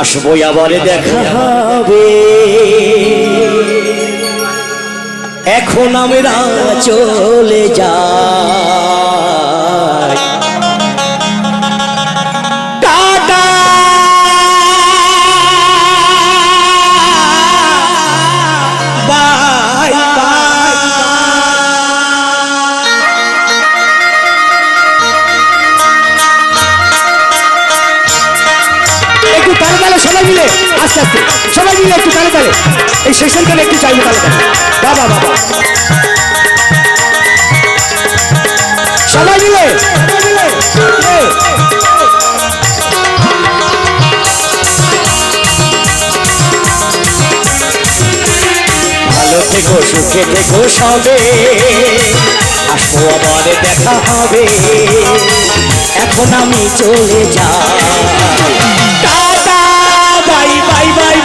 আসব আবার দেখা হবে। এখন আমরা চলে যাই একটু তালে তালে সবাই মিলে, আস্তে আস্তে, সবাই মিলে একটু তালে তালে। এই সেশনটা একটু চাইবে তালে তালে। বাবা বাবা। সবাই মিলে থেকো, সুখে থেকো সবে। আসব আবার দেখা হবে। এখন আমি চলে যাই।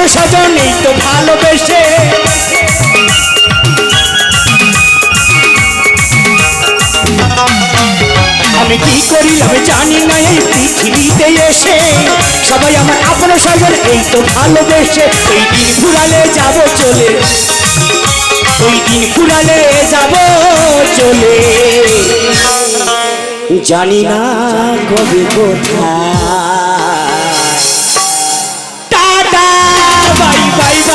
আপন স্বজন এই তো ভালোবেসে। আমি কি করিলাম জানি না, এই পৃথিবীতে এসে। সবাই আমার আপন স্বজন এই তো ভালোবেসে। ওই দিন ফুরালে যাব চলে। ওই দিন ফুরালে যাব চলে। জানি না কবে কোথায়।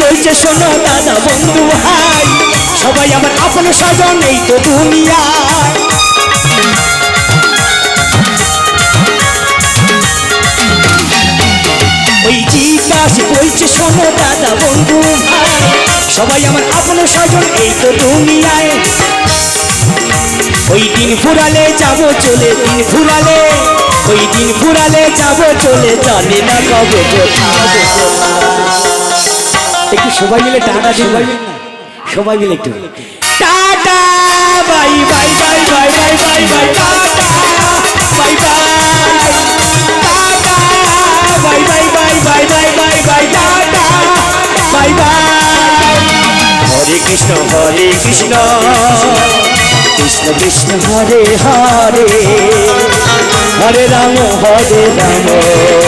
বলছে, শোনো দাদা বন্ধু হাই সবাই আমার আপন স্বজন, এই তো দুনিয়ায় ওই জিজ্ঞাস বলছে শোনো দাদা বন্ধু ভাই, সবাই আমার আপন স্বজন, এই তো দুনিয়ায়। ওই দিন ফুরালে যাব চলে, দিন ফুরালে, ওই দিন ফুরালে যাব চলে, জানি না কবে কোথায়। একটু সবাই মিলে টাটা দিন সবাই মিলে একটু tata bye bye bye bye bye bye bye bye bye Hare Krishna Hare Krishna Krishna Krishna Hare Hare Hare Ram Hare Ram